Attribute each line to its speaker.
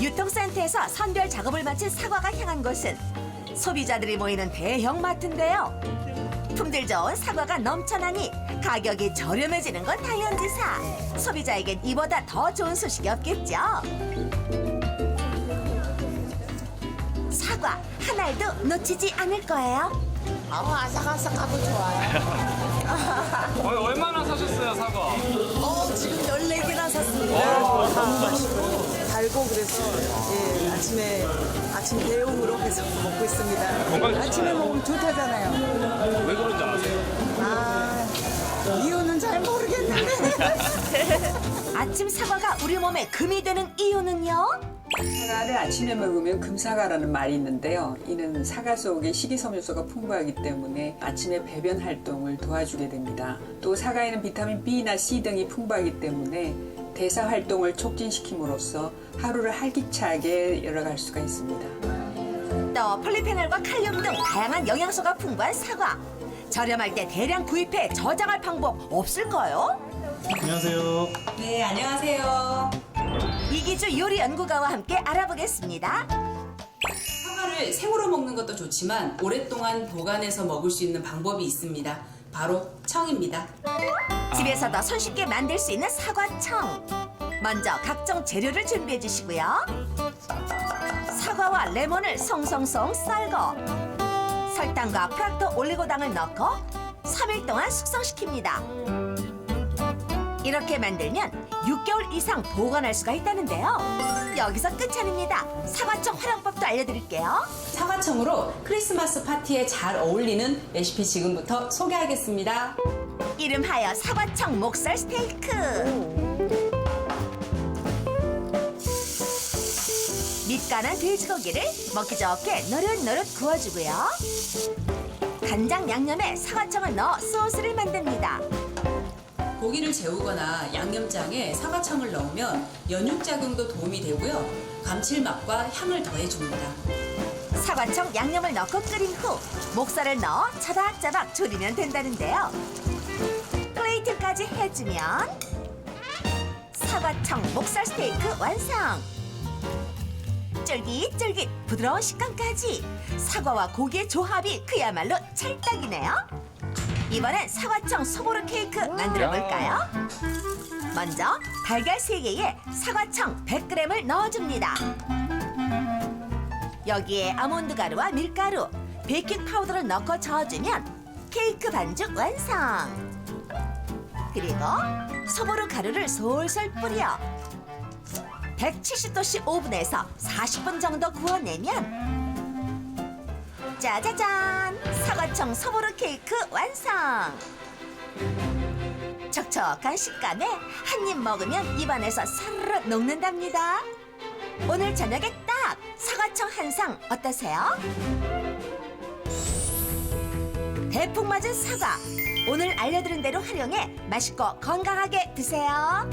Speaker 1: 유통센터에서 선별 작업을 마친 사과가 향한 곳은 소비자들이 모이는 대형 마트인데요. 품질 좋은 사과가 넘쳐나니 가격이 저렴해지는 건 당연지사. 소비자에겐 이보다 더 좋은 소식이 없겠죠. 사과 한 알도 놓치지 않을 거예요.
Speaker 2: 아우 아삭아삭하고 좋아요.
Speaker 3: 어, 얼마나 사셨어요, 사과?
Speaker 2: 어 지금 14개나 샀습니다. 달고 그래서 예, 아침에 아침 대용으로 계속 먹고 있습니다. 아침에 먹으면 좋다잖아요.
Speaker 3: 왜 그런지 아세요?
Speaker 2: 아 이유는 잘 모르겠는데.
Speaker 1: 아침 사과가 우리 몸에 금이 되는 이유는요?
Speaker 4: 사과를 아침에 먹으면 금사과라는 말이 있는데요. 이는 사과 속에 식이섬유소가 풍부하기 때문에 아침에 배변 활동을 도와주게 됩니다. 또 사과에는 비타민 B나 C 등이 풍부하기 때문에 대사 활동을 촉진시킴으로써 하루를 활기차게 열어갈 수가 있습니다.
Speaker 1: 또 폴리페놀과 칼륨 등 다양한 영양소가 풍부한 사과. 저렴할 때 대량 구입해 저장할 방법 없을까요?
Speaker 5: 안녕하세요.
Speaker 6: 네, 안녕하세요.
Speaker 1: 이기주 요리 연구가와 함께 알아보겠습니다.
Speaker 6: 사과를 생으로 먹는 것도 좋지만 오랫동안 보관해서 먹을 수 있는 방법이 있습니다. 바로 청입니다.
Speaker 1: 집에서도 손쉽게 만들 수 있는 사과청. 먼저 각종 재료를 준비해 주시고요. 사과와 레몬을 송송송 썰고 설탕과 프락토 올리고당을 넣고 3일 동안 숙성시킵니다. 이렇게 만들면 6개월 이상 보관할 수가 있다는데요. 여기서 끝이 아닙니다. 사과청 활용법도 알려드릴게요.
Speaker 6: 사과청으로 크리스마스 파티에 잘 어울리는 레시피 지금부터 소개하겠습니다.
Speaker 1: 이름하여 사과청 목살 스테이크. 밑간한 돼지고기를 먹기 좋게 노릇노릇 구워주고요. 간장 양념에 사과청을 넣어 소스를 만듭니다.
Speaker 6: 고기를 재우거나 양념장에 사과청을 넣으면 연육 작용도 도움이 되고요. 감칠맛과 향을 더해줍니다.
Speaker 1: 사과청 양념을 넣고 끓인 후 목살을 넣어 차박차박 졸이면 된다는데요. 플레이트까지 해주면 사과청 목살 스테이크 완성! 쫄깃쫄깃 부드러운 식감까지 사과와 고기의 조합이 그야말로 찰떡이네요. 이번엔 사과청 소보루 케이크 만들어 볼까요? 먼저 달걀 3개에 사과청 100g을 넣어줍니다. 여기에 아몬드 가루와 밀가루, 베이킹 파우더를 넣고 저어주면 케이크 반죽 완성. 그리고 소보루 가루를 솔솔 뿌려 170도씨 오븐에서 40분 정도 구워내면 짜자잔! 사과청 소보루 케이크 완성! 촉촉한 식감에 한 입 먹으면 입안에서 사르르 녹는답니다. 오늘 저녁에 딱 사과청 한 상 어떠세요? 대풍 맞은 사과. 오늘 알려드린 대로 활용해 맛있고 건강하게 드세요.